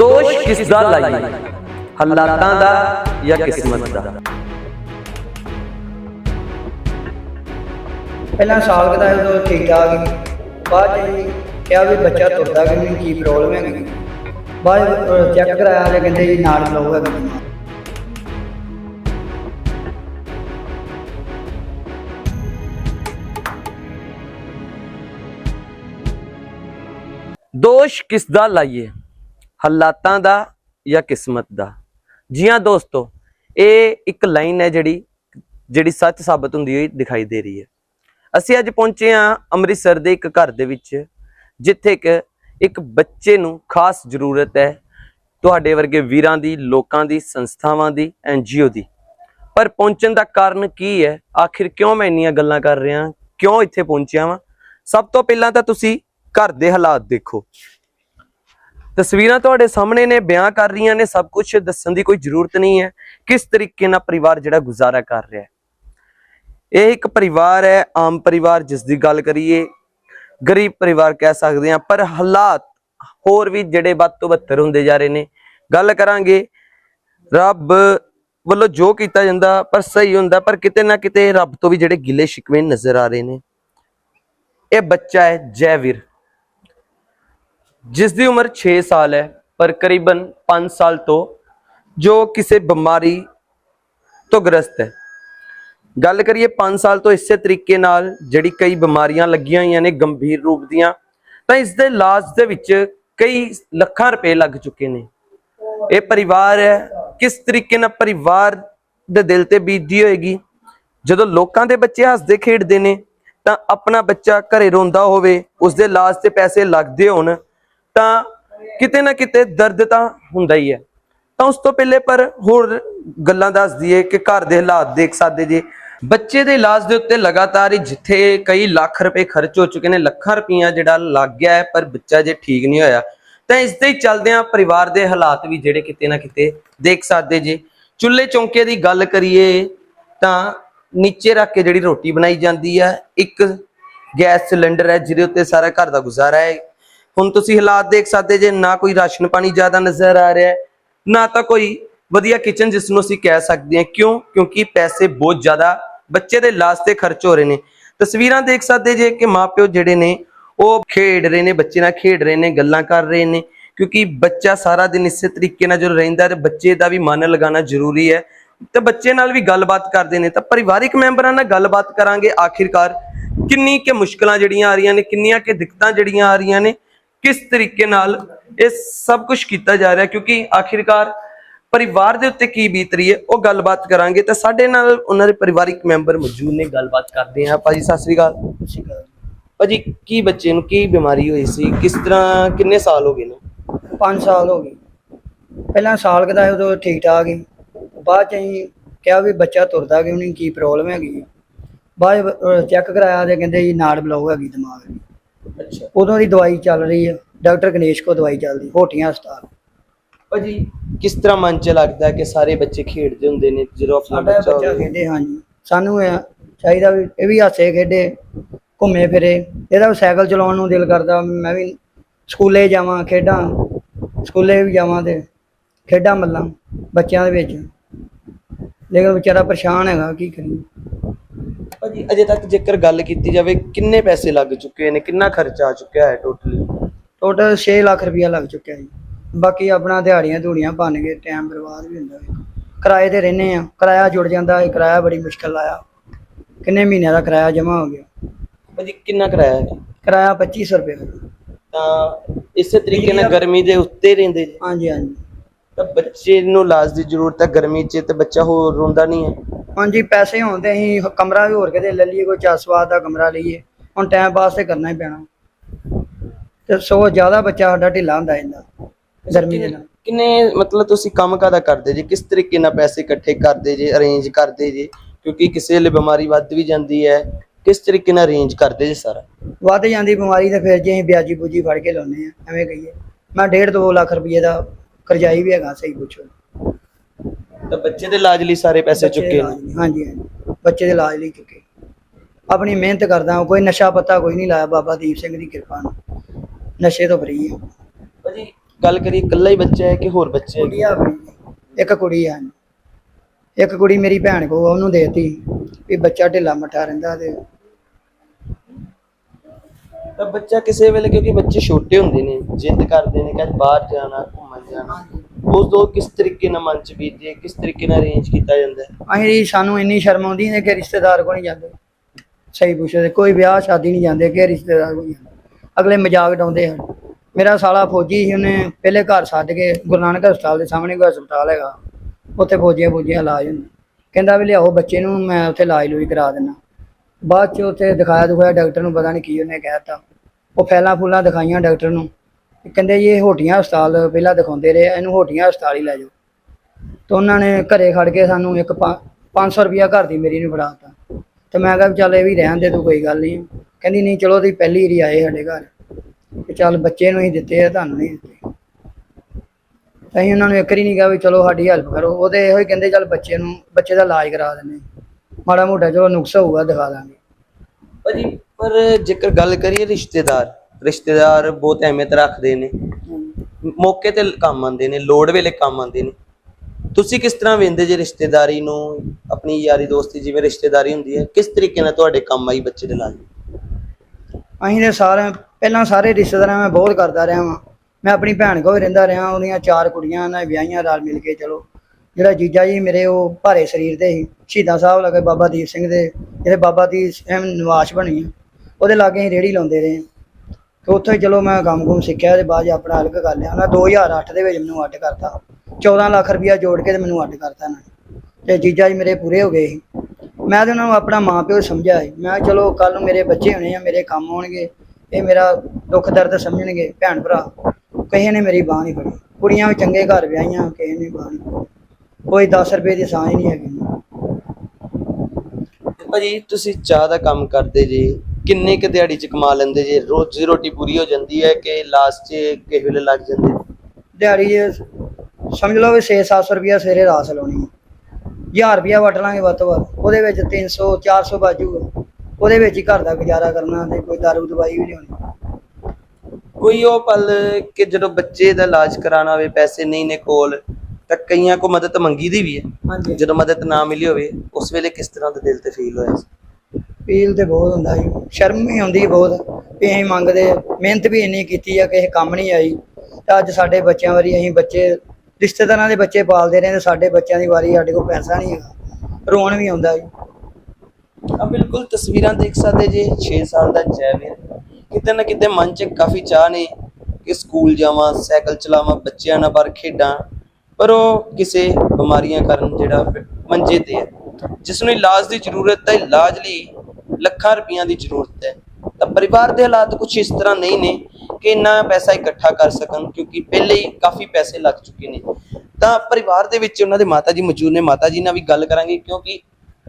ਦੋਸ਼ ਕਿਸ ਦਾ ਲਾਈਏ? ਹਾਲਾਤਾਂ ਦਾ ਜਾਂ ਕਿਸਮਤ ਦਾ? ਪਹਿਲਾਂ ਸਾਲ ਕੁ ਦਾ ਉਦੋਂ ਠੀਕ ਠਾਕ ਬਾਅਦ ਜੀ ਕਿਹਾ ਵੀ ਬੱਚਾ ਤੁਰਦਾ ਕਿ ਨਹੀਂ ਕੀ ਪ੍ਰੋਬਲਮ ਹੈਗੀ? ਬਾਅਦ ਚੈੱਕ ਕਰਾਇਆ ਤੇ ਕਹਿੰਦੇ ਜੀ ਨਾਲ ਬਲੋ ਹੈਗੀ। ਦੋਸ਼ ਕਿਸ ਦਾ ਲਾਈਏ? ਹਾਲਾਤਾਂ ਦਾ ਜਾਂ ਕਿਸਮਤ ਦਾ। ਜੀ ਹਾਂ ਦੋਸਤੋ, ਇਹ ਇੱਕ ਲਾਈਨ ਹੈ ਜਿਹੜੀ ਜਿਹੜੀ ਸੱਚ ਸਾਬਤ ਹੁੰਦੀ ਹੋਈ ਦਿਖਾਈ ਦੇ ਰਹੀ ਹੈ। ਅਸੀਂ ਅੱਜ ਪਹੁੰਚੇ ਹਾਂ ਅੰਮ੍ਰਿਤਸਰ ਦੇ ਇੱਕ ਘਰ ਦੇ ਵਿੱਚ, ਜਿੱਥੇ ਕਿ ਇੱਕ ਬੱਚੇ ਨੂੰ ਖਾਸ ਜ਼ਰੂਰਤ ਹੈ ਤੁਹਾਡੇ ਵਰਗੇ ਵੀਰਾਂ ਦੀ, ਲੋਕਾਂ ਦੀ, ਸੰਸਥਾਵਾਂ ਦੀ ਐਨਜੀਓ ਦੀ। ਪਰ ਪਹੁੰਚਣ ਦਾ ਕਾਰਨ ਕੀ ਹੈ? ਆਖਿਰ ਕਿਉਂ ਮੈਂ ਇੰਨੀਆਂ ਗੱਲਾਂ ਕਰ ਰਿਹਾ? ਕਿਉਂ ਇੱਥੇ ਪਹੁੰਚਿਆ ਵਾਂ? ਸਭ ਤੋਂ ਪਹਿਲਾਂ ਤਾਂ ਤੁਸੀਂ ਘਰ ਦੇ ਹਾਲਾਤ ਦੇਖੋ। ਤਸਵੀਰਾਂ ਤੁਹਾਡੇ ਸਾਹਮਣੇ ਨੇ, ਬਿਆਨ ਕਰ ਰਹੀਆਂ ਨੇ, ਸਭ ਕੁਝ ਦੱਸਣ ਦੀ ਕੋਈ ਜ਼ਰੂਰਤ ਨਹੀਂ ਹੈ। ਕਿਸ ਤਰੀਕੇ ਨਾਲ ਪਰਿਵਾਰ ਜਿਹੜਾ ਗੁਜ਼ਾਰਾ ਕਰ ਰਿਹਾ ਹੈ। ਇਹ ਇੱਕ ਪਰਿਵਾਰ ਹੈ, ਆਮ ਪਰਿਵਾਰ ਜਿਸ ਦੀ ਗੱਲ ਕਰੀਏ, ਗਰੀਬ ਪਰਿਵਾਰ ਕਹਿ ਸਕਦੇ ਹਾਂ, ਪਰ ਹਾਲਾਤ ਹੋਰ ਵੀ ਜਿਹੜੇ ਵੱਧ ਤੋਂ ਬੱਤਰ ਹੁੰਦੇ ਜਾ ਰਹੇ ਨੇ। ਗੱਲ ਕਰਾਂਗੇ, ਰੱਬ ਵੱਲੋਂ ਜੋ ਕੀਤਾ ਜਾਂਦਾ ਪਰ ਸਹੀ ਹੁੰਦਾ, ਪਰ ਕਿਤੇ ਨਾ ਕਿਤੇ ਰੱਬ ਤੋਂ ਵੀ ਜਿਹੜੇ ਗਿਲੇ ਸ਼ਿਕਵੇ ਨਜ਼ਰ ਆ ਰਹੇ ਨੇ। ਇਹ ਬੱਚਾ ਹੈ ਜੈਵੀਰ। ਜਿਸ ਦੀ ਉਮਰ 6 ਸਾਲ ਹੈ, ਪਰ ਕਰੀਬਨ 5 ਸਾਲ ਤੋਂ ਜੋ ਕਿਸੇ ਬਿਮਾਰੀ ਤੋਂ ਗ੍ਰਸਤ ਹੈ। ਗੱਲ ਕਰੀਏ 5 ਸਾਲ ਤੋਂ ਇਸੇ ਤਰੀਕੇ ਨਾਲ ਜਿਹੜੀ ਕਈ ਬਿਮਾਰੀਆਂ ਲੱਗੀਆਂ ਹੋਈਆਂ ਨੇ ਗੰਭੀਰ ਰੂਪ ਦੀਆਂ, ਤਾਂ ਇਸ ਦੇ ਇਲਾਜ ਦੇ ਵਿੱਚ ਕਈ ਲੱਖਾਂ ਰੁਪਏ ਲੱਗ ਚੁੱਕੇ ਨੇ। ਇਹ ਪਰਿਵਾਰ ਹੈ, ਕਿਸ ਤਰੀਕੇ ਨਾਲ ਪਰਿਵਾਰ ਦੇ ਦਿਲ ਤੇ ਬੀਤਦੀ ਹੋਏਗੀ? ਜਦੋਂ ਲੋਕਾਂ ਦੇ ਬੱਚੇ ਹੱਸਦੇ ਖੇਡਦੇ ਨੇ, ਤਾਂ ਆਪਣਾ ਬੱਚਾ ਘਰੇ ਰੋਂਦਾ ਹੋਵੇ ਉਸ ਦੇ ਇਲਾਜ ਤੇ ਪੈਸੇ ਲੱਗਦੇ ਹੋਣ ਤਾਂ ਕਿਤੇ ਨਾ ਕਿਤੇ ਦਰਦ ਤਾਂ ਹੁੰਦਾ ਹੀ ਹੈ। ਤਾਂ ਉਸ ਤੋਂ ਪਹਿਲੇ ਪਰ ਹੋਰ ਗੱਲਾਂ ਦੱਸ ਦਈਏ ਕਿ ਘਰ ਦੇ ਹਾਲਾਤ ਦੇਖ ਸਕਦੇ ਜੇ। ਬੱਚੇ ਦੇ ਇਲਾਜ ਦੇ ਉੱਤੇ ਲਗਾਤਾਰ ਹੀ ਜਿੱਥੇ ਕਈ ਲੱਖ ਰੁਪਏ ਖਰਚ ਹੋ ਚੁੱਕੇ ਨੇ, ਲੱਖਾਂ ਰੁਪਈਆ ਜਿਹੜਾ ਲੱਗ ਗਿਆ ਹੈ, ਪਰ ਬੱਚਾ ਜੇ ਠੀਕ ਨਹੀਂ ਹੋਇਆ, ਤਾਂ ਇਸ ਦੇ ਹੀ ਚੱਲਦਿਆਂ ਪਰਿਵਾਰ ਦੇ ਹਾਲਾਤ ਵੀ ਜਿਹੜੇ ਕਿਤੇ ਨਾ ਕਿਤੇ ਦੇਖ ਸਕਦੇ ਜੇ। ਚੁੱਲ੍ਹੇ ਚੌਂਕੇ ਦੀ ਗੱਲ ਕਰੀਏ ਤਾਂ ਨੀਚੇ ਰੱਖ ਕੇ ਜਿਹੜੀ ਰੋਟੀ ਬਣਾਈ ਜਾਂਦੀ ਹੈ, ਇੱਕ ਗੈਸ ਸਿਲੰਡਰ ਹੈ, ਜਿਹਦੇ ਉੱਤੇ ਸਾਰਾ ਘਰ ਦਾ ਗੁਜ਼ਾਰਾ ਹੈ ਹੁਣ ਤੁਸੀਂ ਹਾਲਾਤ ਦੇਖ ਸਕਦੇ ਜੇ ਨਾ ਕੋਈ ਰਾਸ਼ਨ ਪਾਣੀ ਜ਼ਿਆਦਾ ਨਜ਼ਰ ਆ ਰਿਹਾ ਹੈ, ਨਾ ਤਾਂ ਕੋਈ ਵਧੀਆ ਕਿਚਨ ਜਿਸ ਨੂੰ ਅਸੀਂ ਕਹਿ ਸਕਦੇ ਹਾਂ। ਕਿਉਂ? ਕਿਉਂਕਿ ਪੈਸੇ ਬਹੁਤ ਜ਼ਿਆਦਾ ਬੱਚੇ ਦੇ ਇਲਾਜ ਤੇ ਖਰਚ ਹੋ ਰਹੇ ਨੇ। ਤਸਵੀਰਾਂ ਦੇਖ ਸਕਦੇ ਜੇ ਕਿ ਮਾਪਿਓ ਜਿਹੜੇ ਨੇ, ਉਹ ਖੇਡ ਰਹੇ ਨੇ, ਬੱਚੇ ਨਾਲ ਖੇਡ ਰਹੇ ਨੇ, ਗੱਲਾਂ ਕਰ ਰਹੇ ਨੇ। ਕਿਉਂਕਿ ਬੱਚਾ ਸਾਰਾ ਦਿਨ ਇਸੇ ਤਰੀਕੇ ਨਾਲ ਜਦੋਂ ਰਹਿੰਦਾ ਤੇ ਬੱਚੇ ਦਾ ਵੀ ਮਨ ਲਗਾਉਣਾ ਜ਼ਰੂਰੀ ਹੈ। ਤੇ ਬੱਚੇ ਨਾਲ ਵੀ ਗੱਲਬਾਤ ਕਰਦੇ ਨੇ। ਤਾਂ ਪਰਿਵਾਰਿਕ ਮੈਂਬਰਾਂ ਨਾਲ ਗੱਲਬਾਤ ਕਰਾਂਗੇ ਆਖਿਰਕਾਰ। ਕਿੰਨੀ ਕਿ ਮੁਸ਼ਕਲਾਂ ਜਿਹੜੀਆਂ ਆ ਰਹੀਆਂ ਨੇ, ਕਿੰਨੀਆਂ ਕਿ ਦਿੱਕਤਾਂ ਜਿਹੜੀਆਂ ਆ ਰਹੀਆਂ ਨੇ ਕਿਸ ਤਰੀਕੇ ਨਾਲ ਇਹ ਸਭ ਕੁਝ ਕੀਤਾ ਜਾ ਰਿਹਾ? ਕਿਉਂਕਿ ਆਖਿਰਕਾਰ ਪਰਿਵਾਰ ਦੇ ਉੱਤੇ ਕੀ ਬੀਤ ਰਹੀ ਹੈ ਉਹ ਗੱਲਬਾਤ ਕਰਾਂਗੇ। ਤਾਂ ਸਾਡੇ ਨਾਲ ਉਹਨਾਂ ਦੇ ਪਰਿਵਾਰਿਕ ਮੈਂਬਰ ਮੌਜੂਦ ਨੇ ਗੱਲਬਾਤ ਕਰਦੇ ਹਾਂ। ਭਾਜੀ ਸਤਿ ਸ੍ਰੀ ਅਕਾਲ। ਭਾਜੀ ਕੀ ਬੱਚੇ ਨੂੰ ਕੀ ਬਿਮਾਰੀ ਹੋਈ ਸੀ? ਕਿਸ ਤਰ੍ਹਾਂ ਕਿੰਨੇ ਸਾਲ ਹੋ ਗਏ ਨੇ? 5 ਸਾਲ ਹੋ ਗਏ। ਪਹਿਲਾਂ ਸਾਲ ਕੁ ਦਾ ਉਦੋਂ ਠੀਕ ਠਾਕ ਸੀ। ਬਾਅਦ ਚ ਅਸੀਂ ਕਿਹਾ ਵੀ ਬੱਚਾ ਤੁਰਦਾ ਕਿ ਨਹੀਂ ਕੀ ਪ੍ਰੋਬਲਮ ਹੈਗੀ ਬਾਅਦ ਚੈੱਕ ਕਰਾਇਆ ਤੇ ਕਹਿੰਦੇ ਜੀ ਨਾੜ ਬਲੌਕ ਹੈਗੀ ਦਿਮਾਗ ਦੀ। ਅੱਛਾ। ਉਦੋਂ ਦੀ ਦਵਾਈ ਚੱਲ ਰਹੀ ਹੈ। ਡਾਕਟਰ ਗਣੇਸ਼ ਕੋ ਦਵਾਈ ਚੱਲਦੀ ਹੋਟੀਆਂ ਹਸਪਤਾਲ। ਭਾਜੀ ਕਿਸ ਤਰ੍ਹਾਂ ਮਨ 'ਚ ਲੱਗਦਾ ਕਿ ਸਾਰੇ ਬੱਚੇ ਖੇਡਦੇ ਹੁੰਦੇ ਨੇ ਜਦੋਂ ਆਪਣਾ ਸਾਡਾ ਬੱਚਾ ਬੱਚਾ ਹੋਵੇ? ਹਾਂਜੀ। ਸਾਨੂੰ ਇਹ ਚਾਹੀਦਾ ਵੀ ਇਹ ਵੀ ਹਾਸੇ ਖੇਡੇ ਘੁੰਮੇ ਫਿਰੇ। ਇਹਦਾ ਵੀ ਸਾਈਕਲ ਚਲਾਉਣ ਨੂੰ ਦਿਲ ਕਰਦਾ ਮੈਂ ਵੀ ਸਕੂਲੇ ਜਾਵਾਂ ਖੇਡਾਂ। ਸਕੂਲੇ ਵੀ ਜਾਵਾਂ ਤੇ ਖੇਡਾਂ ਮੱਲਾਂ ਬੱਚਿਆਂ ਦੇ ਵਿੱਚ। ਲੇਕਿਨ ਵਿਚਾਰਾ ਪਰੇਸ਼ਾਨ ਹੈਗਾ ਕੀ ਕਰੀਏ। ਭਾਜੀ ਅਜੇ ਤੱਕ ਜੇਕਰ ਗੱਲ ਕੀਤੀ ਜਾਵੇ ਕਿੰਨੇ ਪੈਸੇ ਲੱਗ ਚੁੱਕੇ ਨੇ? ਕਿੰਨਾ ਖਰਚਾ ਆ ਚੁੱਕਿਆ ਹੈ ਟੋਟਲੀ? ਟੋਟਲ 6 ਲੱਖ ਰੁਪਇਆ ਲੱਗ ਚੁੱਕਿਆ ਜੀ। ਬਾਕੀ ਆਪਣਾ ਦਿਹਾੜੀਆਂ ਧੂੜੀਆਂ ਭੰਨ ਕੇ ਟਾਈਮ ਬਰਬਾਦ ਵੀ ਹੁੰਦਾ ਹੈ ਕਿਰਾਏ ਤੇ ਰਹਿੰਦੇ ਆ ਕਿਰਾਇਆ ਜੁੜ ਜਾਂਦਾ ਹੈ ਕਿਰਾਇਆ ਬੜੀ ਮੁਸ਼ਕਲ ਆਇਆ। ਕਿੰਨੇ ਮਹੀਨਿਆਂ ਦਾ ਕਿਰਾਇਆ ਜਮ੍ਹਾਂ ਹੋ ਗਿਆ। ਭਾਜੀ ਕਿੰਨਾ ਕਿਰਾਇਆ ਹੈ? ਕਿਰਾਇਆ 2500 ਰੁਪਏ ਤਾਂ ਇਸੇ ਤਰੀਕੇ ਨਾਲ ਗਰਮੀ ਦੇ ਉੱਤੇ ਰਹਿੰਦੇ ਜੀ। ਹਾਂਜੀ ਹਾਂਜੀ। ਤਾਂ ਬੱਚੇ ਨੂੰ ਇਲਾਜ ਦੀ ਜ਼ਰੂਰਤ ਹੈ ਗਰਮੀ 'ਚ ਤੇ ਬੱਚਾ ਹੋਰ ਰੋਂਦਾ ਨਹੀਂ ਹੈ। ਹਾਂਜੀ ਪੈਸੇ ਹੋਣ ਤੇ ਅਸੀਂ ਕਮਰਾ ਵੀ ਹੋਰ ਕਿਤੇ ਲੈ ਲਈਏ ਕੋਈ ਚਸਵਾਦ ਦਾ ਕਮਰਾ ਲਈਏ। ਹੁਣ ਟਾਈਮ ਪਾਸ ਤੇ ਕਰਨਾ ਹੀ ਪੈਣਾ। ਤੇ ਸੋ ਜ਼ਿਆਦਾ ਬੱਚਾ ਸਾਡਾ ਢਿੱਲਾ ਹੁੰਦਾ ਜਾਂਦਾ ਗਰਮੀ ਦੇ ਨਾਲ। ਕਿੰਨੇ ਮਤਲਬ ਤੁਸੀਂ ਕੰਮ ਕਾਦਾ ਕਰਦੇ ਜੀ? ਕਿਸ ਤਰੀਕੇ ਨਾਲ ਪੈਸੇ ਇਕੱਠੇ ਕਰਦੇ ਜੀ ਅਰੇਂਜ ਕਰਦੇ ਜੀ? ਕਿਉਂਕਿ ਕਿਸੇ ਵੇਲੇ ਬਿਮਾਰੀ ਵੱਧ ਵੀ ਜਾਂਦੀ ਹੈ। ਕਿਸ ਤਰੀਕੇ ਨਾਲ ਅਰੇਂਜ ਕਰਦੇ ਜੀ ਸਾਰਾ? ਵੱਧ ਜਾਂਦੀ ਬਿਮਾਰੀ ਤੇ ਫਿਰ ਜੇ ਅਸੀਂ ਵਿਆਜੀ ਬੂਜੀ ਫੜ ਕੇ ਲਾਉਨੇ ਆ ਐਵੇਂ ਕਹੀਏ। ਮੈਂ 1.5 2 ਲੱਖ ਰੁਪਏ ਦਾ ਕਰਜ਼ਾਈ ਵੀ ਹੈਗਾ ਸਹੀ ਪੁੱਛੋ। ਤਾਂ ਬੱਚੇ ਦੇ ਇਲਾਜ ਲਈ ਸਾਰੇ ਪੈਸੇ ਬੱਚੇ ਦੇ ਚੁੱਕੇ? ਇਲਾਜ ਨੇ ਲਈ, ਹਾਂਜੀ ਹਾਂਜੀ। ਬੱਚੇ ਦੇ ਇਲਾਜ ਲਈ ਚੁੱਕੇ। ਆਪਣੀ ਮਿਹਨਤ ਕਰਦਾ ਕੋਈ ਨਸ਼ਾ ਪੱਤਾ ਕੋਈ ਨਹੀਂ ਲਾਇਆ ਬਾਬਾ ਦੀਪ ਸਿੰਘ ਦੀ ਕਿਰਪਾ ਨਾਲ। ਨਸ਼ੇ ਤੋਂ ਫਰੀ ਹੈ। ਭਾਜੀ ਗੱਲ ਕਰੀਏ ਇਕੱਲਾ ਹੀ ਬੱਚਾ ਹੈ ਕਿ ਹੋਰ ਬੱਚੇ ਹੈਗੇ? ਆਪਣੀ ਇੱਕ ਕੁੜੀ ਆ। ਇੱਕ ਕੁੜੀ ਮੇਰੀ ਭੈਣ ਕੋ ਉਹਨੂੰ ਦੇਤੀ ਵੀ ਬੱਚਾ ਢਿੱਲਾ ਮੱਠਾ ਰਹਿੰਦਾ ਤੇ ਤਾਂ ਬੱਚਾ ਕਿਸੇ ਵੇਲੇ ਕਿਉਂਕਿ ਬੱਚੇ ਛੋਟੇ ਹੁੰਦੇ ਨੇ ਜਿੱਦ ਕਰਦੇ ਨੇ ਕਿ ਅੱਜ ਬਾਹਰ ਜਾਣਾ ਘੁੰਮਣ ਜਾਣਾ। ਉਸ ਤੋਂ ਕਿਸ ਤਰੀਕੇ ਨਾਲ ਮਨ ਚ ਕਿਸ ਤਰੀਕੇ ਨਾਲ ਅਰੇਂਜ ਕੀਤਾ ਜਾਂਦਾ ਹੈ? ਅਸੀਂ ਸਾਨੂੰ ਇੰਨੀ ਸ਼ਰਮ ਆਉਂਦੀ ਹੈ ਕਿ ਰਿਸ਼ਤੇਦਾਰ ਕੋਲ ਨਹੀਂ ਜਾਂਦੇ। ਸਹੀ ਪੁੱਛਦੇ ਕੋਈ ਵਿਆਹ ਸ਼ਾਦੀ ਨਹੀਂ ਜਾਂਦੇ ਕਿ ਰਿਸ਼ਤੇਦਾਰ ਕੋਲ ਜਾਂਦੇ। ਅਗਲੇ ਮਜ਼ਾਕ ਡਾਉਂਦੇ ਹਨ। ਮੇਰਾ ਸਾਲਾ ਫੌਜੀ ਸੀ ਉਹਨੇ ਪਹਿਲੇ ਘਰ ਛੱਡ ਕੇ ਗੁਰੂ ਨਾਨਕ ਹਸਪਤਾਲ ਦੇ ਸਾਹਮਣੇ ਕੋਈ ਹਸਪਤਾਲ ਹੈਗਾ। ਉੱਥੇ ਫੌਜੀਆਂ ਫੌਜੀਆਂ ਇਲਾਜ ਹੁੰਦਾ। ਕਹਿੰਦਾ ਵੀ ਲਿਆਓ ਬੱਚੇ ਨੂੰ ਮੈਂ ਉੱਥੇ ਇਲਾਜ ਲੂਈ ਕਰਾ ਦਿੰਦਾ। ਬਾਅਦ ਚ ਉੱਥੇ ਦਿਖਾਇਆ ਦਿਖਾਇਆ ਡਾਕਟਰ ਨੂੰ, ਪਤਾ ਨਹੀਂ ਕੀ ਉਹਨੇ ਕਹਿਤਾ ਉਹ ਫੈਲਾਂ ਫੁੱਲਾਂ ਦਿਖਾਈਆਂ ਡਾਕਟਰ ਨੂੰ। ਕਹਿੰਦੇ ਜੀ ਇਹ ਹੋਟੀਆਂ ਹਸਪਤਾਲ ਪਹਿਲਾਂ ਦਿਖਾਉਂਦੇ ਰਹੇ, ਇਹਨੂੰ ਹੋਟੀਆਂ ਹਸਪਤਾਲ ਹੀ ਲੈ ਜਾਓ। ਤੇ ਉਹਨਾਂ ਨੇ ਘਰੇ ਖੜ ਕੇ ਸਾਨੂੰ ਇੱਕ 500 ਰੁਪਿਆ ਘਰ ਦੀ ਮੇਰੀ ਨੂੰ ਫੜਾਤਾ ਤੇ ਮੈਂ ਕਿਹਾ ਵੀ ਚੱਲ ਇਹ ਵੀ ਰਹਿਣ ਦੇ ਤੂੰ, ਕੋਈ ਗੱਲ ਨਹੀਂ ਕਹਿੰਦੀ, ਨਹੀਂ ਚਲੋ, ਤੁਸੀਂ ਪਹਿਲੀ ਵਾਰੀ ਆਏ ਸਾਡੇ ਘਰ। ਤੇ ਚੱਲ ਬੱਚੇ ਨੂੰ ਹੀ ਦਿੱਤੇ ਆ, ਤੁਹਾਨੂੰ ਨਹੀਂ ਦਿੱਤੇ। ਅਸੀਂ ਉਹਨਾਂ ਨੂੰ ਇੱਕ ਹੀ ਨਹੀਂ ਕਿਹਾ ਵੀ ਚਲੋ ਸਾਡੀ ਹੈਲਪ ਕਰੋ। ਉਹਦੇ ਇਹੋ ਹੀ ਕਹਿੰਦੇ, ਚੱਲ ਬੱਚੇ ਨੂੰ, ਬੱਚੇ ਦਾ ਇਲਾਜ ਕਰਾ ਦਿੰਦੇ ਮਾੜਾ ਮੋਟਾ ਚਲੋ ਨੁਕਸ ਹੋਊਗਾ ਦਿਖਾ ਦਾਂਗੇ। ਭਾਜੀ ਪਰ ਜੇਕਰ ਗੱਲ ਕਰੀਏ ਰਿਸ਼ਤੇਦਾਰ ਰਿਸ਼ਤੇਦਾਰ ਬਹੁਤ ਅਹਿਮੀਅਤ ਰੱਖਦੇ ਨੇ। ਮੌਕੇ ਤੇ ਕੰਮ ਆਉਂਦੇ ਨੇ ਲੋੜ ਵੇਲੇ ਕੰਮ ਆਉਂਦੇ ਨੇ। ਤੁਸੀਂ ਕਿਸ ਤਰ੍ਹਾਂ ਵੇਂਦੇ ਜੇ ਰਿਸ਼ਤੇਦਾਰੀ ਨੂੰ ਆਪਣੀ ਯਾਰੀ ਦੋਸਤੀ ਜਿਵੇਂ ਰਿਸ਼ਤੇਦਾਰੀ ਹੁੰਦੀ ਹੈ ਕਿਸ ਤਰੀਕੇ ਨਾਲ ਤੁਹਾਡੇ ਕੰਮ ਆਈ ਬੱਚੇ ਦੇ ਨਾਲ? ਅਸੀਂ ਤੇ ਸਾਰੇ ਪਹਿਲਾਂ ਸਾਰੇ ਰਿਸ਼ਤੇਦਾਰਾਂ ਮੈਂ ਬਹੁਤ ਕਰਦਾ ਰਿਹਾ ਵਾਂ। ਮੈਂ ਆਪਣੀ ਭੈਣ ਕੋਲ ਵੀ ਰਹਿੰਦਾ ਰਿਹਾ ਉਹਦੀਆਂ ਚਾਰ ਕੁੜੀਆਂ ਨਾਲ ਵਿਆਹੀਆਂ ਰਲ ਮਿਲ ਕੇ ਚਲੋ। ਜਿਹੜਾ ਜੀਜਾ ਜੀ ਮੇਰੇ ਉਹ ਭਾਰੇ ਸਰੀਰ ਦੇ ਸੀ ਸ਼ਹੀਦਾਂ ਸਾਹਿਬ ਲਾਗੇ ਬਾਬਾ ਦੀਪ ਸਿੰਘ ਦੇ ਜਿਹੜੇ ਬਾਬਾ ਦੀ ਸਿੰਘ ਨਿਵਾਸ ਬਣੀ ਆ, ਉਹਦੇ ਲਾਗੇ ਅਸੀਂ ਰੇੜੀ ਲਾਉਂਦੇ ਰਹੇ ਤੇ ਉੱਥੇ ਚਲੋ ਮੈਂ ਕੰਮ ਕੁਮ ਸਿੱਖਿਆ ਤੇ ਬਾਅਦ ਆਪਣਾ ਅਲੱਗ ਕਰ ਲਿਆ। ਉਹਨਾਂ 2008 ਦੇ ਵਿੱਚ ਮੈਨੂੰ ਅੱਡ ਕਰਤਾ। 14 ਲੱਖ ਰੁਪਇਆ ਜੋੜ ਕੇ ਤੇ ਮੈਨੂੰ ਅੱਡ ਕਰਤਾ ਇਹਨਾਂ ਤੇ ਜੀਜਾ ਜੀ ਮੇਰੇ ਪੂਰੇ ਹੋ ਗਏ ਸੀ। ਮੈਂ ਤੇ ਉਹਨਾਂ ਨੂੰ ਆਪਣਾ ਮਾਂ ਪਿਓ ਸਮਝਿਆ ਸੀ। ਮੈਂ ਚਲੋ ਕੱਲ ਨੂੰ ਮੇਰੇ ਬੱਚੇ ਹੋਣੇ ਆ ਮੇਰੇ ਕੰਮ ਆਉਣਗੇ ਇਹ ਮੇਰਾ ਦੁੱਖ ਦਰਦ ਸਮਝਣਗੇ ਭੈਣ ਭਰਾ। ਕਿਸੇ ਨੇ ਮੇਰੀ ਬਾਹ ਨਹੀਂ ਫੜੀ। ਕੁੜੀਆਂ ਵੀ ਚੰਗੇ ਘਰ ਵਿਆਹੀਆਂ ਕਿਸੇ ਨੇ ਬਾਹ ਨਹੀਂ ਫੜੀ। ਕੋਈ 10 ਰੁਪਏ ਦੀ ਸਾਂਝ ਨਹੀਂ ਹੈਗੀ। ਭਾਜੀ ਤੁਸੀਂ ਚਾਹ ਦਾ ਕੰਮ ਕਰਦੇ ਜੀ ਕਿੰਨੇ ਕੁ ਦਿਹਾੜੀ ਚ ਕਮਾ ਲੈਂਦੇ ਜੇ? ਰੋਜ਼ ਦੀ ਰੋਟੀ ਪੂਰੀ ਹੋ ਜਾਂਦੀ ਹੈ ਕਿ ਲਾਸਟ 'ਚ ਕਿਸੇ ਵੇਲੇ ਲੱਗ ਜਾਂਦੇ? ਦਿਹਾੜੀ ਜੇ ਸਮਝ ਲਓ ਵੀ 6-700 ਰੁਪਇਆ ਸਵੇਰੇ ਰਾਸ ਲਾਉਣੀ 1000 ਰੁਪਇਆ ਵਟ ਲਾਂਗੇ ਵੱਧ ਤੋਂ ਵੱਧ ਉਹਦੇ ਵਿੱਚ 300 400 ਬਾਜੂਗਾ। ਉਹਦੇ ਵਿੱਚ ਹੀ ਘਰ ਦਾ ਗੁਜ਼ਾਰਾ ਕਰਨਾ ਤੇ ਕੋਈ ਦਾਰੂ ਦਵਾਈ ਵੀ ਲਿਆਉਣੀ। ਕੋਈ ਉਹ ਪਲ ਕਿ ਜਦੋਂ ਬੱਚੇ ਦਾ ਇਲਾਜ ਕਰਾਉਣਾ ਹੋਵੇ ਪੈਸੇ ਨਹੀਂ ਨੇ ਕੋਲ ਤਾਂ ਕਈਆਂ ਕੋ ਮਦਦ ਮੰਗੀ ਦੀ ਵੀ ਹੈ। ਜਦੋਂ ਮਦਦ ਨਾ ਮਿਲੀ ਹੋਵੇ ਉਸ ਵੇਲੇ ਕਿਸ ਤਰ੍ਹਾਂ ਦਾ ਦਿਲ ਤੇ ਫੀਲ ਹੋਇਆ? ਫੀਲ ਤੇ ਬਹੁਤ ਹੁੰਦਾ ਜੀ ਸ਼ਰਮ ਵੀ ਆਉਂਦੀ ਬਹੁਤ। ਵੀ ਅਸੀਂ ਮੰਗਦੇ ਮਿਹਨਤ ਵੀ ਇੰਨੀ ਕੀਤੀ ਆ ਕਿਸੇ ਕੰਮ ਨਹੀਂ ਆਈ। ਤੇ ਅੱਜ ਸਾਡੇ ਬੱਚਿਆਂ ਵਾਰੀ ਅਸੀਂ ਬੱਚੇ ਰਿਸ਼ਤੇਦਾਰਾਂ ਦੇ ਬੱਚੇ ਪਾਲਦੇ ਰਹੇ ਤੇ ਸਾਡੇ ਬੱਚਿਆਂ ਦੀ ਵਾਰੀ ਸਾਡੇ ਕੋਲ ਪੈਸਾ ਨਹੀਂ ਹੈਗਾ। ਰੋਣ ਵੀ ਆਉਂਦਾ ਜੀ ਆ ਬਿਲਕੁਲ ਤਸਵੀਰਾਂ ਦੇਖ ਸਕਦੇ ਜੇ 6 ਸਾਲ ਦਾ ਜੈਵੀਰ। ਕਿਤੇ ਨਾ ਕਿਤੇ ਮਨ 'ਚ ਕਾਫੀ ਚਾਹ ਨੇ ਕਿ ਸਕੂਲ ਜਾਵਾਂ ਸਾਈਕਲ ਚਲਾਵਾਂ ਬੱਚਿਆਂ ਨਾਲ ਬਾਹਰ ਖੇਡਾਂ। ਪਰ ਉਹ ਕਿਸੇ ਬਿਮਾਰੀਆਂ ਕਾਰਨ ਜਿਹੜਾ ਮੰਜੇ ਤੇ ਹੈ। ਜਿਸ ਨੂੰ ਇਲਾਜ ਦੀ ਜ਼ਰੂਰਤ ਹੈ, ਇਲਾਜ ਲਈ ਲੱਖਾਂ ਰੁਪਈਆਂ ਦੀ ਜ਼ਰੂਰਤ ਹੈ। ਤਾਂ ਪਰਿਵਾਰ ਦੇ ਹਾਲਾਤ ਕੁਝ ਇਸ ਤਰ੍ਹਾਂ ਨਹੀਂ ਨੇ ਕਿ ਇੰਨਾ ਪੈਸਾ ਇਕੱਠਾ ਕਰ ਸਕਣ, ਕਿਉਂਕਿ ਪਹਿਲੇ ਹੀ ਕਾਫੀ ਪੈਸੇ ਲੱਗ ਚੁੱਕੇ ਨੇ। ਤਾਂ ਪਰਿਵਾਰ ਦੇ ਵਿੱਚ ਉਹਨਾਂ ਦੇ ਮਾਤਾ ਜੀ ਮੌਜੂਦ ਨੇ। ਮਾਤਾ ਜੀ ਨਾਲ ਵੀ ਗੱਲ ਕਰਾਂਗੇ, ਕਿਉਂਕਿ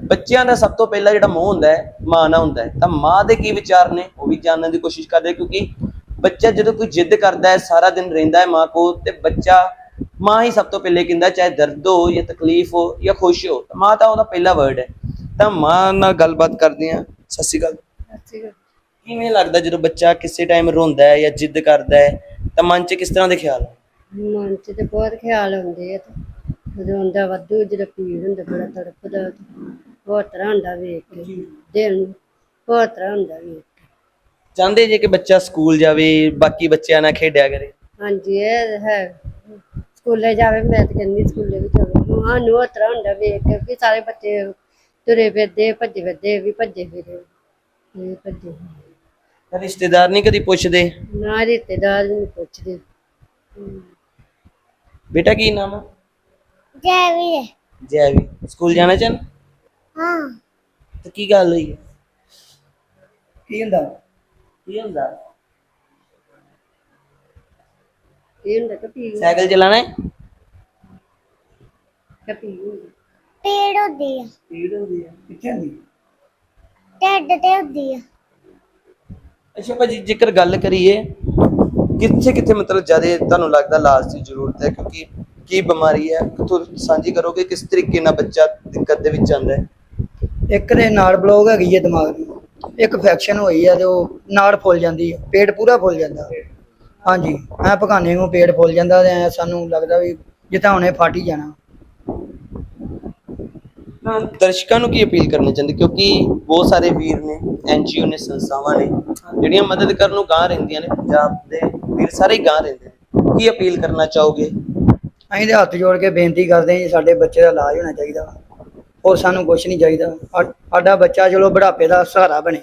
ਬੱਚਿਆਂ ਦਾ ਸਭ ਤੋਂ ਪਹਿਲਾਂ ਜਿਹੜਾ ਮੋਹ ਹੁੰਦਾ ਹੈ, ਮਾਂ ਨਾਲ ਹੁੰਦਾ ਹੈ। ਤਾਂ ਮਾਂ ਦੇ ਕੀ ਵਿਚਾਰ ਨੇ, ਉਹ ਵੀ ਜਾਣਨ ਦੀ ਕੋਸ਼ਿਸ਼ ਕਰਦੇ ਕਿਉਂਕਿ ਬੱਚਾ ਜਦੋਂ ਕੋਈ ਜਿੱਦ ਕਰਦਾ ਹੈ, ਸਾਰਾ ਦਿਨ ਰਹਿੰਦਾ ਹੈ ਮਾਂ ਕੋਲ, ਤੇ ਬੱਚਾ ਮਾਂ ਹੀ ਸਭ ਤੋਂ ਪਹਿਲੇ ਕਹਿੰਦਾ ਚਾਹੇ ਦਰਦ ਹੋ ਜਾਂ ਤਕਲੀਫ ਹੋ ਜਾਂ ਖੁਸ਼ ਹੋ ਤਾਂ ਮਾਂ ਤਾਂ ਉਹਦਾ ਪਹਿਲਾ ਵਰਡ ਹੈ। ਤਾਂ ਮਾਂ ਨਾਲ ਗੱਲਬਾਤ ਕਰਦੇ ਹਾਂ। ਸਤਿ ਸ਼੍ਰੀ ਅਕਾਲ। ਕਿਵੇਂ ਲੱਗਦਾ ਜਦੋਂ ਬੱਚਾ ਕਿਸੇ ਟਾਈਮ ਰੋਂਦਾ ਹੈ ਜਾਂ ਜਿੱਦ ਕਰਦਾ ਹੈ ਤਾਂ ਮਨ 'ਚ ਕਿਸ ਤਰ੍ਹਾਂ ਦੇ ਖਿਆਲ ਮਨ ਚ ਤੇ ਬਹੁਤ ਖਿਆਲ ਆਉਂਦੇ ਆ ਤੇ। ਜਦੋਂ ਹੁੰਦਾ ਵਾਧੂ ਜਦੋਂ ਪੀੜ ਹੁੰਦਾ ਬੜਾ ਤੜਪਦਾ ਤੇ ਹੋਰ ਤਰ੍ਹਾਂ ਹੁੰਦਾ ਵੇਖ ਕੇ। ਦਿਲ ਨੂੰ ਹੋਰ ਤਰ੍ਹਾਂ ਹੁੰਦਾ ਵੇਖ ਕੇ। ਚਾਹੁੰਦੇ ਜੇ ਕਿ ਬੱਚਾ ਸਕੂਲ ਜਾਵੇ ਬਾਕੀ ਬੱਚਿਆਂ ਨਾਲ ਖੇਡਿਆ ਕਰੇ? ਹਾਂਜੀ ਇਹ ਹੈ। ਸਕੂਲੇ ਜਾਵੇ ਮੈਂ ਤਾਂ ਕਹਿੰਦੀ ਸਕੂਲੇ ਵੀ ਜਾਵੇ। ਸਾਨੂੰ ਹੋਰ ਤਰ੍ਹਾਂ ਹੁੰਦਾ ਵੇਖ ਕੇ ਵੀ ਸਾਰੇ ਬੱਚੇ ਤੁਰੇ ਫਿਰਦੇ ਭੱਜੇ ਫਿਰਦੇ ਵੀ ਭੱਜੇ ਫਿਰੇ। ਇਹ ਭੱਜੇ ਫਿਰੇ। ਰਿਸ਼ਤੇਦਾਰ ਨਹੀਂ ਕਦੀ ਪੁੱਛਦੇ? ਨਾ ਰਿਸ਼ਤੇਦਾਰ ਨਹੀਂ ਪੁੱਛਦੇ। ਬੇਟਾ ਕੀ ਨਾਮ ਹੈ ਜੈ ਵੀਰੇ ਜੈਵੀ। ਸਕੂਲ ਜਾਣਾ ਚਾਹੁੰ ਹਾਂ। ਤੇ ਕੀ ਗੱਲ ਹੋਈ? ਹੈ ਕੀ ਹੁੰਦਾ? ਕੀ ਹੁੰਦਾ? ਹੈ? ਪੀੜ ਹੁੰਦੀ ਆ। ਹੁੰਦੀ ਹੈ। ਕਿੱਥੇ ਹੁੰਦੀ ਢਿੱਡ ਤੇ ਹੁੰਦੀ ਆ। ਅੱਛਾ ਭਾਜੀ ਜੇਕਰ ਗੱਲ ਕਰੀਏ ਕਿੱਥੇ ਕਿੱਥੇ ਮਤਲਬ ਜ਼ਿਆਦਾ ਤੁਹਾਨੂੰ ਲੱਗਦਾ ਇਲਾਜ ਦੀ ਜ਼ਰੂਰਤ ਹੈ? ਕਿਉਂਕਿ ਕੀ ਬਿਮਾਰੀ ਹੈ? ਕਿਥੋਂ ਸਾਂਝੀ ਕਰੋਗੇ ਕਿਸ ਤਰੀਕੇ ਨਾਲ ਬੱਚਾ ਦਿੱਕਤ ਦੇ ਵਿੱਚ ਆਉਂਦਾ ਹੈ? ਇੱਕ ਦੇ ਨਾੜ ਬਲੌਕ ਹੈਗੀ ਹੈ ਦਿਮਾਗ ਦੀ ਇੱਕ ਇਨਫੈਕਸ਼ਨ ਹੋਈ ਆ ਤੇ ਉਹ ਨਾੜ ਫੁੱਲ ਜਾਂਦੀ ਹੈ ਪੇਟ ਪੂਰਾ ਫੁੱਲ ਜਾਂਦਾ। ਹਾਂਜੀ ਐ ਭਗਾਨੇ ਨੂੰ ਪੇਟ ਫੁੱਲ ਜਾਂਦਾ ਤੇ ਐ ਸਾਨੂੰ ਲੱਗਦਾ ਵੀ ਜਿੱਦਾਂ ਹੁਣੇ ਫਟ ਹੀ ਜਾਣਾ। ਤਾਂ ਦਰਸ਼ਕਾਂ ਨੂੰ ਕੀ ਅਪੀਲ ਕਰਨੀ ਚਾਹੁੰਦੇ? ਕਿਉਂਕਿ ਬਹੁਤ ਸਾਰੇ ਵੀਰ ਨੇ ਐਨਜੀਓ ਨੇ ਸੰਸਥਾਵਾਂ ਨੇ ਜਿਹੜੀਆਂ ਮਦਦ ਕਰਨ ਨੂੰ ਗਾਂ ਰਹਿੰਦੀਆਂ ਨੇ ਪੰਜਾਬ ਦੇ ਵੀਰ ਸਾਰੇ ਗਾਂ ਰਹਿੰਦੇ ਨੇ। ਕੀ ਅਪੀਲ ਕਰਨਾ ਚਾਹੋਗੇ? ਅਸੀਂ ਤੇ ਹੱਥ ਜੋੜ ਕੇ ਬੇਨਤੀ ਕਰਦੇ ਹਾਂ ਜੀ ਸਾਡੇ ਬੱਚੇ ਦਾ ਇਲਾਜ ਹੋਣਾ ਚਾਹੀਦਾ। ਵਾ। ਹੋਰ ਸਾਨੂੰ ਕੁਝ ਨਹੀਂ ਚਾਹੀਦਾ। ਸਾਡਾ ਬੱਚਾ ਚਲੋ ਬੁਢਾਪੇ ਦਾ ਸਹਾਰਾ ਬਣੇ।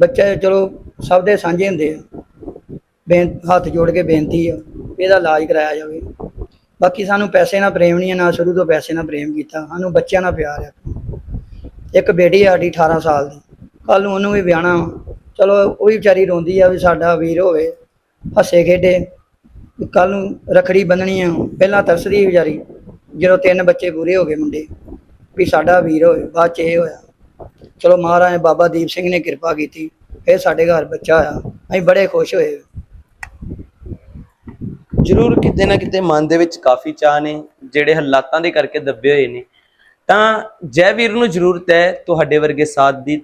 ਬੱਚੇ ਚਲੋ ਸਭ ਦੇ ਸਾਂਝੇ ਹੁੰਦੇ ਆ। ਬੇਨ, ਹੱਥ ਜੋੜ ਕੇ ਬੇਨਤੀ ਆ, ਵੀ ਇਹਦਾ ਇਲਾਜ ਕਰਾਇਆ ਜਾਵੇ। ਬਾਕੀ ਸਾਨੂੰ ਪੈਸੇ ਨਾਲ ਪ੍ਰੇਮ ਨਹੀਂ ਆ, ਨਾ ਸ਼ੁਰੂ ਤੋਂ ਪੈਸੇ ਨਾਲ ਪ੍ਰੇਮ ਕੀਤਾ, ਸਾਨੂੰ ਬੱਚਿਆਂ ਨਾਲ ਪਿਆਰ ਆ। ਇੱਕ ਬੇਟੀ ਆ ਸਾਡੀ 18 ਸਾਲ ਦੀ ਕੱਲ ਨੂੰ ਉਹਨੂੰ ਵੀ ਵਿਆਹਣਾ ਵਾ। ਚਲੋ, ਉਹ ਵੀ ਵਿਚਾਰੀ ਰੋਂਦੀ ਆ ਵੀ ਸਾਡਾ ਵੀਰ ਹੋਵੇ, ਹੱਸੇ ਖੇਡੇ। ਕੱਲ ਨੂੰ ਰਖੜੀ ਬੰਨਣੀ ਆ, ਪਹਿਲਾਂ ਤਰਸਦੀ ਵਿਚਾਰੀ, ਜਦੋਂ ਤਿੰਨ ਬੱਚੇ ਪੂਰੇ ਹੋ ਗਏ ਮੁੰਡੇ, ਵੀ ਸਾਡਾ ਵੀਰ ਹੋਵੇ, ਬਾਅਦ ਚ ਇਹ ਹੋਇਆ। ਚਲੋ ਮਹਾਰਾਜ ਬਾਬਾ ਦੀਪ ਸਿੰਘ ਨੇ ਕਿਰਪਾ ਕੀਤੀ, ਫਿਰ ਸਾਡੇ ਘਰ ਬੱਚਾ ਆਇਆ ਅਸੀਂ ਬੜੇ ਖੁਸ਼ ਹੋਏ। ਜ਼ਰੂਰ ਕਿਤੇ ਨਾ ਕਿਤੇ ਮਨ ਦੇ ਵਿੱਚ ਕਾਫੀ ਚਾਹ ਨੇ, ਜਿਹੜੇ ਹਾਲਾਤਾਂ ਦੇ ਕਰਕੇ ਦੱਬੇ ਹੋਏ ਨੇ। ਤਾਂ ਜੈ ਵੀਰ ਨੂੰ ਜ਼ਰੂਰਤ ਹੈ ਤੁਹਾਡੇ ਵਰਗੇ ਸਾਥ ਦੀ,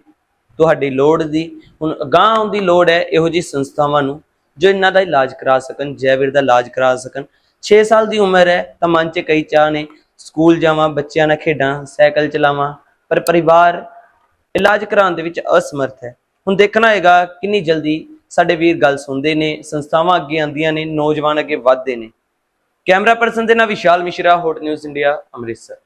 ਤੁਹਾਡੀ ਲੋੜ ਦੀ। ਹੁਣ ਅਗਾਂਹ ਆਉਣ ਦੀ ਲੋੜ ਹੈ ਇਹੋ ਜਿਹੀ ਸੰਸਥਾਵਾਂ ਨੂੰ, ਜੋ ਇਹਨਾਂ ਦਾ ਇਲਾਜ ਕਰਾ ਸਕਣ, ਜੈ ਵੀਰ ਦਾ ਇਲਾਜ ਕਰਾ ਸਕਣ। 6 ਸਾਲ ਦੀ ਉਮਰ ਹੈ, ਤਾਂ ਮਨ 'ਚ ਕਈ ਚਾਹ ਨੇ। ਸਕੂਲ ਜਾਵਾਂ, ਬੱਚਿਆਂ ਨਾਲ ਖੇਡਾਂ, ਸਾਈਕਲ ਚਲਾਵਾਂ, ਪਰ ਪਰਿਵਾਰ ਇਲਾਜ ਕਰਾਉਣ ਦੇ ਵਿੱਚ ਅਸਮਰਥ ਹੈ। ਹੁਣ ਦੇਖਣਾ ਹੋਏਗਾ ਕਿੰਨੀ ਜਲਦੀ ਸਾਡੇ ਵੀਰ ਗੱਲ ਸੁਣਦੇ ਨੇ, ਸੰਸਥਾਵਾਂ ਅੱਗੇ ਆਉਂਦੀਆਂ ਨੇ, ਨੌਜਵਾਨ ਅੱਗੇ ਵੱਧਦੇ ਨੇ। ਕੈਮਰਾ ਪਰਸਨ ਦੇ ਨਾਲ Vishal Mishra hot news India Amritsar.